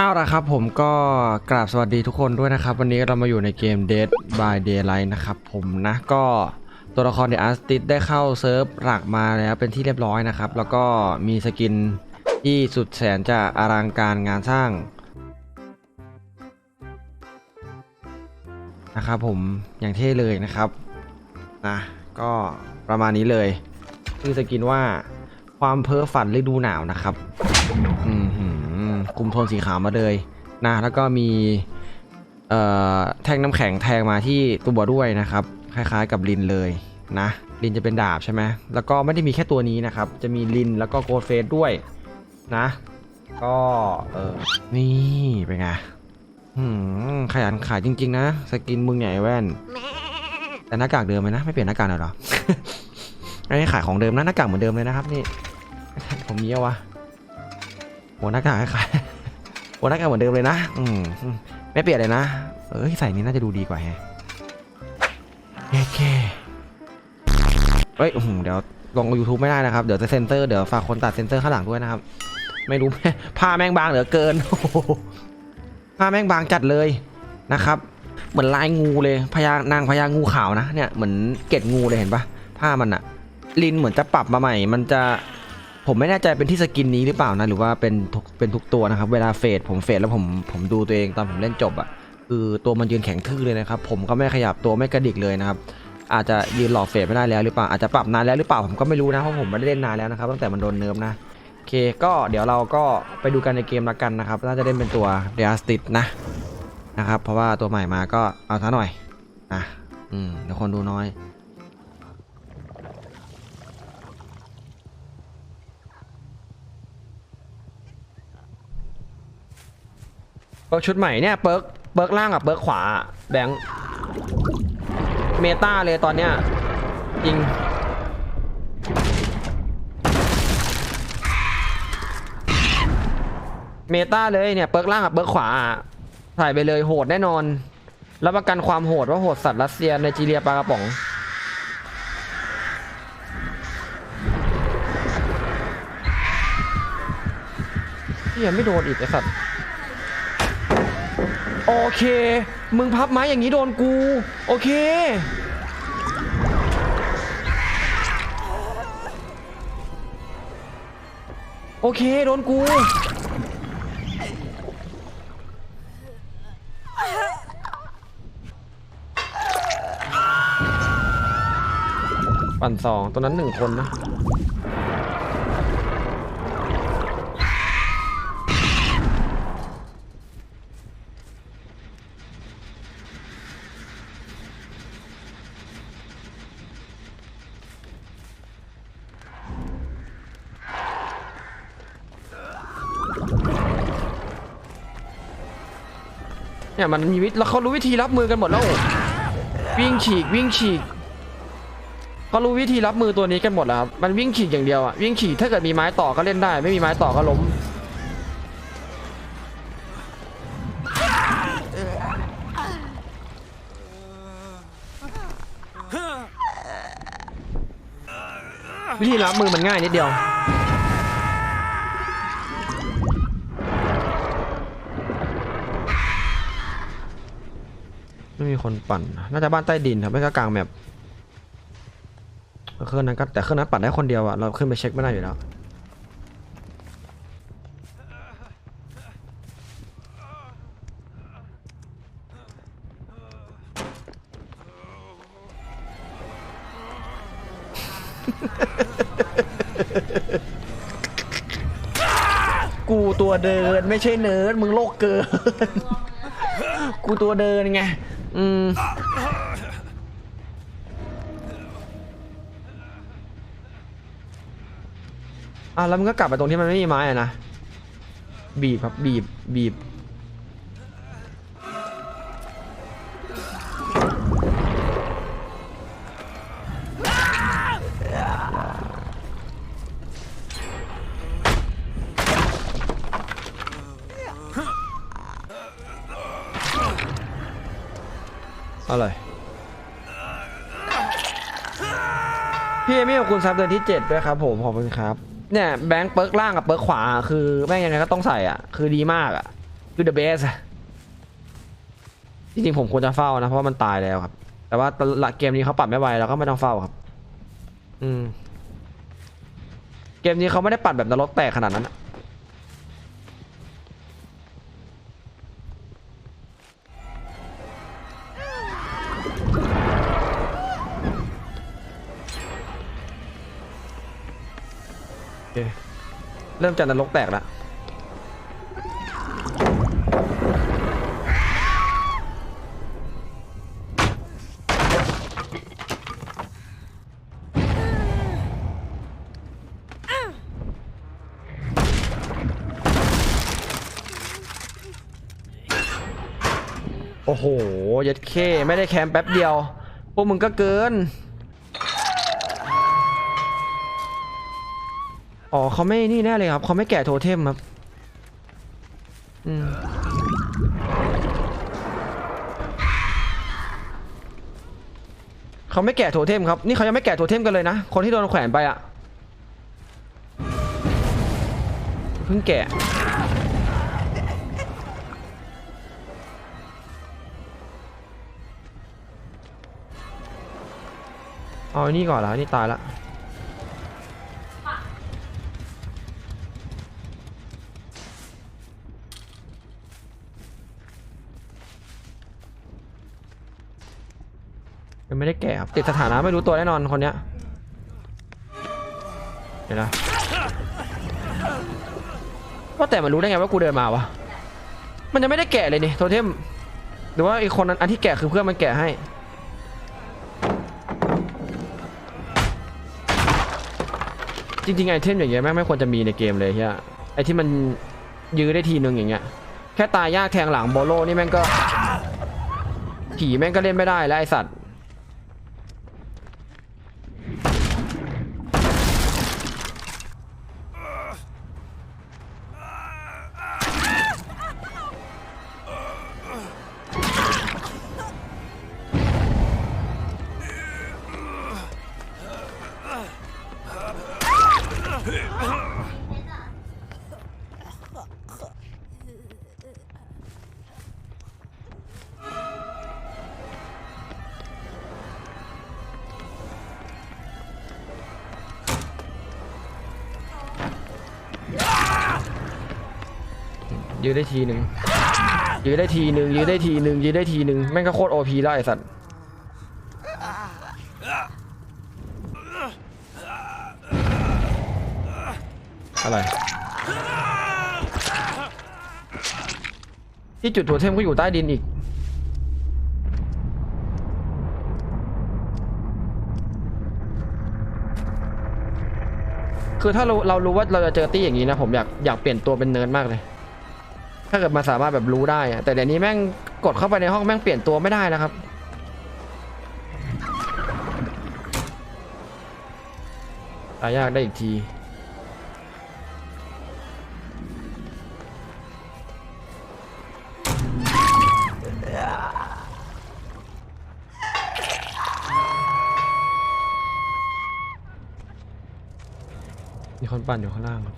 เอาละครับผมก็กราบสวัสดีทุกคนด้วยนะครับ วันนี้เรามาอยู่ในเกม Dead by Daylight นะครับผมนะก็ตัวละครเดอะอาร์ติสได้เข้าเซิร์ฟหลักมาแล้วเป็นที่เรียบร้อยนะครับ แล้วก็มีสกินที่สุดแสนจะอลังการงานสร้างนะครับผมอย่างเท่เลยนะครับนะก็ประมาณนี้เลยชื่อสกินว่าความเพ้อฝันฤดูหนาวนะครับอืม คุมโทนสีขาวมาเลยนะแล้วก็มีแท่งน้ำแข็งแทงมาที่ตัวด้วยนะครับ คล้ายๆกับลินเลยนะลินจะเป็นดาบใช่ไหมแล้วก็ไม่ได้มีแค่ตัวนี้นะครับ จะมีลินแล้วก็โกดเฟสด้วยนะ ก็เออนี่เป็นไงขยันขายจริง ๆ นะ สกินมึงใหญ่แว่น แต่หน้ากากเดิมไหมนะ ไม่เปลี่ยนหน้ากากหน่อยเหรอไม่ได้ขายของเดิมนะหน้ากากเหมือนเดิมเลยนะครับ นี่ผมมีเอาวะหัวหน้ากากคล้าย วหน้ากากเหมือนเดิมเลยนะ อืมไม่เปลี่ยนเลยนะ เอ้ยใส่นี้น่าจะดูดีกว่าแฮะโอเคเฮ้ยเดี๋ยวลง YouTube ไม่ได้นะครับ เดี๋ยวจะเซนเตอร์ เดี๋ยวฝากคนตัดเซนเตอร์ข้างหลังด้วยนะครับ ไม่รู้ผ้าแม่งบางเหลือเกินผ้าแม่งบางจัดเลยนะครับ เหมือนลายงูเลยพญานางพญางูขาวนะเนี่ยเหมือนเกล็ดงูเลยเห็นปะผ้ามันอะลินเหมือนจะปรับมาใหม่ มันจะ ผมไม่แน่ใจเป็นที่สกินนี้หรือเปล่านะ หรือว่าเป็นทุกเป็นทุกตัวนะครับ เวลาเฟดผมเฟดแล้วผมผมดูตัวเองตอนผมเล่นจบอะ่ะคือตัวมันยืนแข็งทื่อเลยนะครับ ผมก็ไม่ขยับตัวไม่กระดิกเลยนะครับ อาจจะยืนหลอกเฟดไม่ได้แล้วหรือเปล่าอาจจะปรับนานแล้วหรือเปล่าผมก็ไม่รู้นะเพราะผมไม่ได้เล่นนานแล้วนะครับตั้งแต่มันโดนเนิร์ฟนะโอเคก็เดี๋ยวเราก็ไปดูกันในเกมละกันนะครับน่าจะเล่นเป็นตัวเดียสติดนะนะครับ เพราะว่าตัวใหม่มาก็เอาซะหน่อยนะอืมเดี๋ยวคนดูน้อย เปิร์กชุดใหม่เนี่ยเปิร์กเปิร์กล่างกับเปิร์กขวาแบงค์เมตาเลยตอนเนี้ยจริงเมตาเลยเนี่ยเปิร์กล่างกับเปิร์กขวาใส่ไปเลยโหดแน่นอนรับประกันความโหดว่าโหดสัตว์รัสเซียในจีเรียปลากระป๋องที่ยังไม่โดนอีกไอสัตว์ โอเค มึงพับไม้อย่างนี้โดนกู โอเค โอเค โดนกู ปั่นสองตัวนั้นหนึ่งคนนะ เนี่ยมันมีวิธีแล้วเขารู้วิธีรับมือกันหมดแล้ววิ่งฉีกวิ่งฉีกเขารู้วิธีรับมือตัวนี้กันหมดแล้วครับมันวิ่งฉีกอย่างเดียวอะวิ่งฉีกถ้าเกิดมีไม้ต่อก็เล่นได้ ไม่มีไม้ต่อก็ล้มวิธีรับมือมันง่ายนิดเดียว ไม่มีคนปั่น น่าจะบ้านใต้ดินครับไม่ก็กลางแมปเครื่องนั้นก็แต่เครื่องนั้นปั่นได้คนเดียวอะเราขึ้นไปเช็คไม่ได้อยู่แล้วกูตัวเดินไม่ใช่เนิร์ดมึงโลกเกิน กูตัวเดินไง อืม อะแล้วมันก็กลับไปตรงที่มันไม่มีไม้อะนะ บีบครับบีบบีบ อะไรพี่เอมี่ขอบคุณซับเดือนที่ 7 ด้วยครับผม ขอบคุณครับ เนี่ยแบงค์เปิร์กล่างกับเปิร์กขวา คือแม่งยังไงก็ต้องใส่อะ คือดีมากอะ คือ the best จริงๆผมควรจะเฝ้านะ เพราะมันตายแล้วครับ แต่ว่าละเกมนี้เขาปรับไม่ไวเราก็ไม่ต้องเฝ้าครับ อืม เกมนี้เขาไม่ได้ปัดแบบนรกแตกขนาดนั้นอะ เคเริ่มจากนรกแตกล้วโอ้โหยัดเคไม่ได้แคมป์แป๊บเดียว พวกมึงก็เกิน อ๋อเขาไม่นี่แน่เลยครับเขาไม่แกะโทเทมครับอืมเขาไม่แกะโทเทมครับนี่เขายังไม่แกะโทเทมกันเลยนะ คนที่โดนแขวนไปอะเพิ่งแกะเอาอันนี้ก่อนละอันนี่ตายละ ยังไม่ได้แกะครับติดสถานะไม่รู้ตัวแน่นอนคนเนี้ยเห็นนะว่าแต่มันรู้ได้ไงว่ากูเดินมาวะมันยังไม่ได้แกะเลยนี่โทเทมหรือว่าอีกคนนั้นอันที่แกะคือเพื่อนมันแกะให้จริงๆไอเทมอย่างเงี้ยแม่งไม่ควรจะมีในเกมเลยเฮียไอที่มันยื้อได้ทีนึงอย่างเงี้ยแค่ตายยากแทงหลังโบโลนี่แม่งก็ผีแม่งก็เล่นไม่ได้แล้วไอสัตว์ ยื้อได้ทีหนึ่งยื้อได้ทีหนึ่งยื้อได้ทีหนึ่งยื้อได้ทีหนึ่งแม่งก็โคตรโอพีแล้สัตว์ อะไร ที่จุดตัวเทมก็อยู่ใต้ดินอีก คือถ้าเราเรารู้ว่าเราจะเจอตี้อย่างนี้นะ ผมอยากอยากเปลี่ยนตัวเป็นเนิร์ดมากเลย ถ้าเกิดมันสามารถแบบรู้ได้แต่เดี๋ยวนี้แม่งกดเข้าไปในห้องแม่งเปลี่ยนตัวไม่ได้นะครับตายยากได้อีกที คนปั่นอยู่ข้างล่างครับ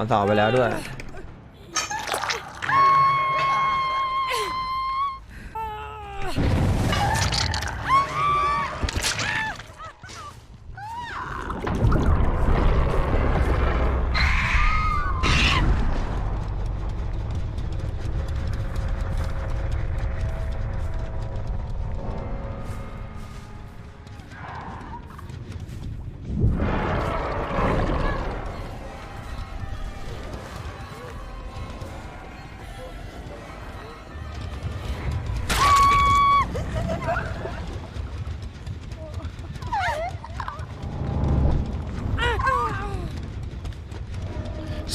อนสาไปแล้วด้วย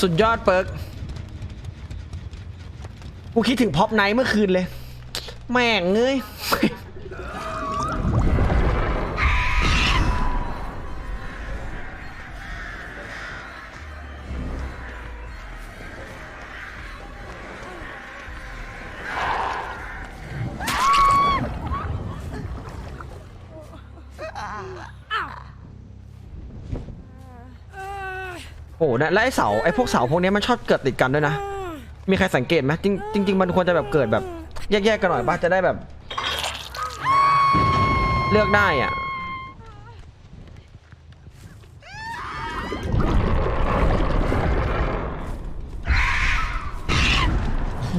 สุดยอดเปิร์กกูคิดถึงพ็อปไนท์เมื่อคืนเลย แม่งเอ้ย โอ้โหนะแล้วไอเสาไอพวกเสาพวกนี้มันชอบเกิดติดกันด้วยนะ มีใครสังเกตไหมจริงจริงมันควรจะแบบเกิดแบบแยกๆกันหน่อยป่ะจะได้แบบ เลือกได้อะโอ้โห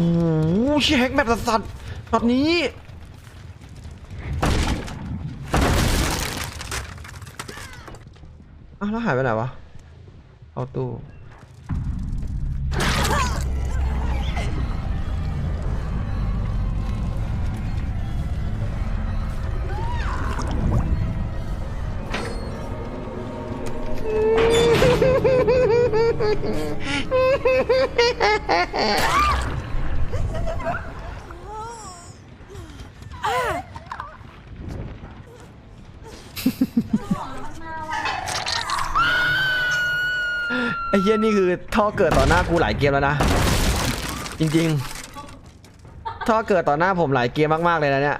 ชีแฮกแบบสัสๆแบบนี้อ้าวแล้วหายไปไหนวะ เอาตู้ ไอ้ เฮี้ยนี่คือท่อเกิดต่อหน้ากูหลายเกมแล้วนะ จริงๆ ท่อเกิดต่อหน้าผมหลายเกมมากๆเลยนะเนี่ย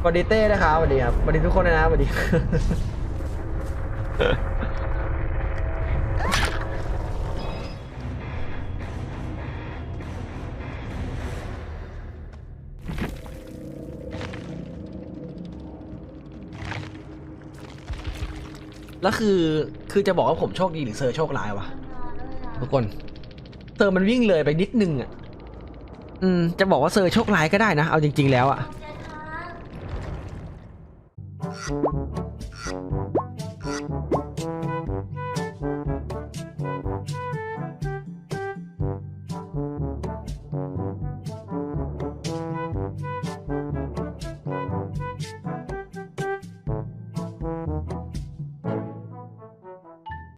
สวัสดีเต้นะครับสวัสดีครับสวัสดีทุกคนเลยนะสวัสดี แล้วคือคือจะบอกว่าผมโชคดีหรือเซอร์โชคร้ายวะทุกคนเซอร์มันวิ่งเลยไปนิดนึงอะอืมจะบอกว่าเซอร์โชคร้ายก็ได้นะ เอาจริง ๆ แล้วอะเจนคะ